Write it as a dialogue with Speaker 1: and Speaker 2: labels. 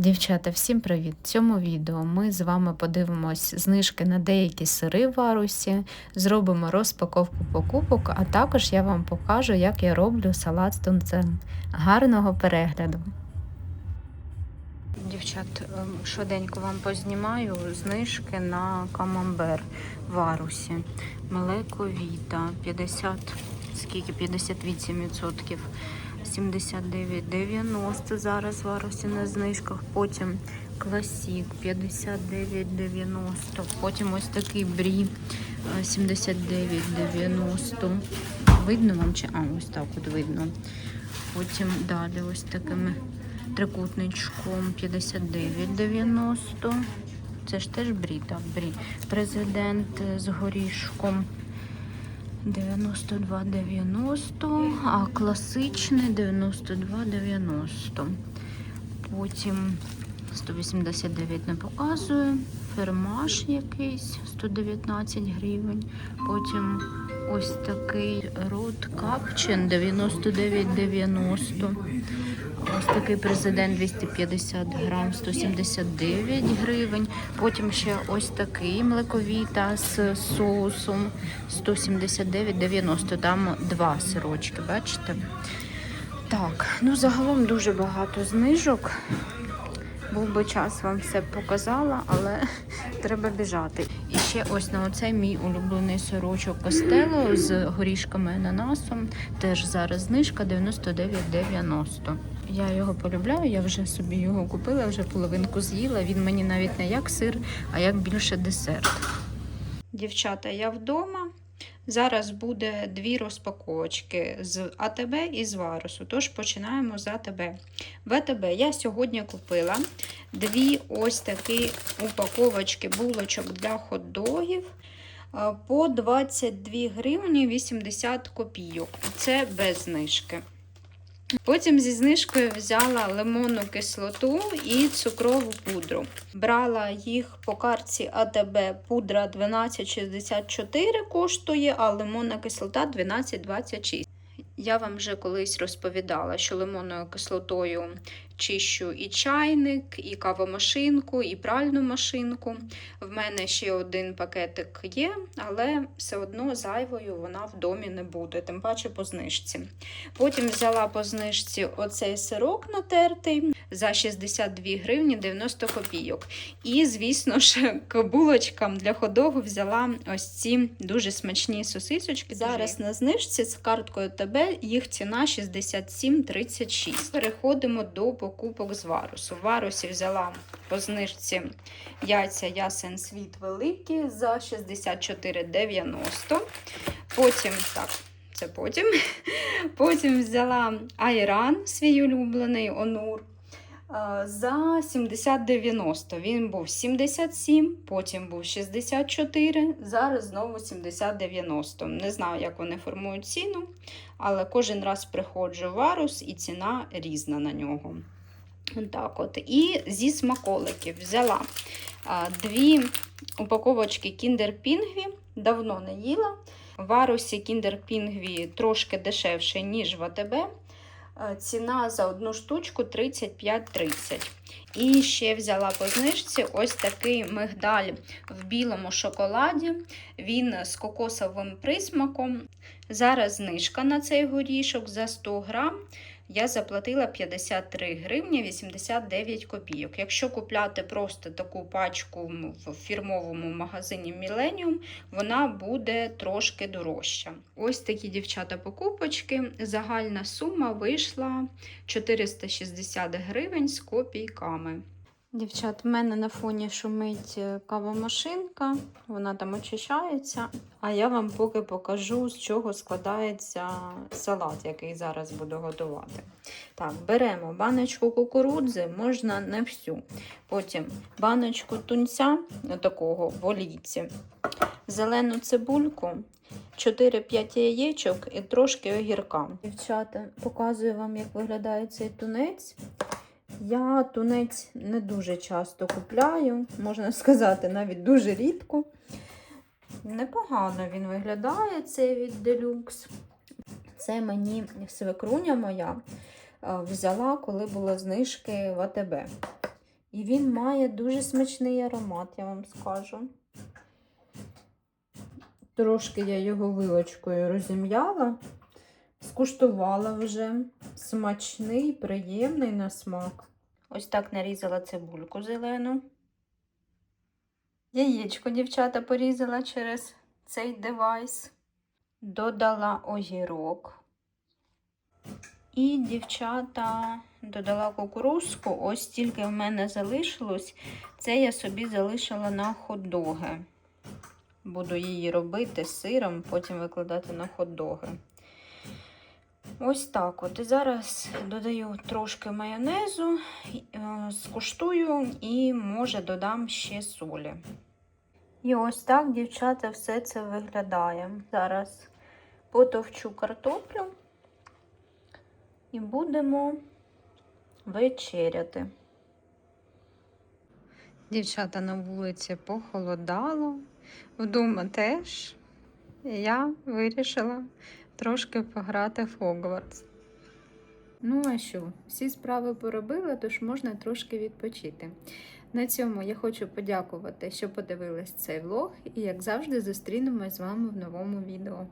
Speaker 1: Дівчата, всім привіт! В цьому відео ми з вами подивимось знижки на деякі сири в Арусі, зробимо розпаковку покупок, а також я вам покажу, як я роблю салат з тунцем. Гарного перегляду! Дівчат, ем, швиденько вам познімаю знижки на камамбер в Арусі. Млеко Віта 50, скільки 58%. 79,90 зараз в на знижках. Потім класік 59,90. Потім ось такий брі е, 79,90. Видно вам чи? А, ось так от видно. Потім далі ось такими трикутничком 59,90. Це ж теж брі, так, брі. Президент з горішком 92,90, а класичний 92,90. Потім 189 не показує. Фермаш якийсь 119 гривень. Потім ось такий рот капчен 99,90. Ось такий президент 250 грам 179 гривень. Потім ще ось такий млековіта з соусом 179,90. Там два сирочки, бачите? Так, ну загалом дуже багато знижок. Був би час вам все показала, але треба біжати. І ще ось на оцей мій улюблений сирочок Костело з горішками ананасом. Теж зараз знижка 99,90. Я його полюбляю, я вже собі його купила, вже половинку з'їла. Він мені навіть не як сир, а як більше десерт. Дівчата, я вдома. Зараз буде дві розпаковочки з АТБ і з Варусу. Тож починаємо з АТБ. В АТБ я сьогодні купила дві ось такі упаковочки булочок для хот-догів по 22 гривні 80 копійок. Це без знижки. Потім зі знижкою взяла лимонну кислоту і цукрову пудру. Брала їх по картці АТБ пудра 12,64 коштує, а лимонна кислота 12,26. Я вам вже колись розповідала, що лимонною кислотою чищу і чайник, і кавомашинку, і пральну машинку. В мене ще один пакетик є, але все одно зайвою вона в домі не буде, тим паче по знижці. Потім взяла по знижці оцей сирок натертий за 62 гривні 90 копійок. І, звісно ж, к булочкам для ходогу взяла ось ці дуже смачні сосисочки. Зараз на знижці з карткою ТБ їх ціна 67,36. Переходимо до покупок з варусу. В варусі взяла по знижці яйця ясен світ великі за 64,90. Потім так. Це потім. Потім взяла айран, свій улюблений онур. а, За 70,90. Він був 77, потім був 64, зараз знову 70,90. Не знаю, як вони формують ціну, але кожен раз приходжу в Арус і ціна різна на нього. Так от. І зі смаколиків взяла дві упаковочки Kinder Pingvi, давно не їла. В Арусі Kinder Pingvi трошки дешевше, ніж в АТБ. Ціна за одну штучку 35,30. І ще взяла по знижці ось такий мигдаль в білому шоколаді. Він з кокосовим присмаком. Зараз знижка на цей горішок за 100 грам. Я заплатила 53 гривні 89 копійок. Якщо купляти просто таку пачку в фірмовому магазині Millennium, вона буде трошки дорожча. Ось такі дівчата покупочки. Загальна сума вийшла 460 гривень з копійками. Дівчат, в мене на фоні шумить е, кавомашинка, вона там очищається. А я вам поки покажу, з чого складається салат, який зараз буду готувати. Так, беремо баночку кукурудзи, можна не всю. Потім баночку тунця, такого в олійці, зелену цибульку, 4-5 яєчок і трошки огірка. Дівчата, показую вам, як виглядає цей тунець. Я тунець не дуже часто купляю, можна сказати, навіть дуже рідко. Непогано він виглядає, цей від Deluxe. Це мені свекруня моя е, взяла, коли були знижки в АТБ. І він має дуже смачний аромат, я вам скажу. Трошки я його вилочкою розім'яла, скуштувала вже. Смачний, приємний на смак. Ось так нарізала цибульку зелену. Яєчко дівчата порізала через цей девайс. Додала огірок. І дівчата додала кукурузку. Ось тільки в мене залишилось. Це я собі залишила на хот-доги. Буду її робити з сиром, потім викладати на хот-доги. Ось так от. І зараз додаю трошки майонезу, е, скуштую і, може, додам ще солі. І ось так, дівчата, все це виглядає. Зараз потовчу картоплю і будемо вечеряти. Дівчата на вулиці похолодало, вдома теж. Я вирішила трошки пограти в Хогвартс. Ну а що, всі справи поробила, тож можна трошки відпочити. На цьому я хочу подякувати, що подивились цей влог, і як завжди зустрінемось з вами в новому відео.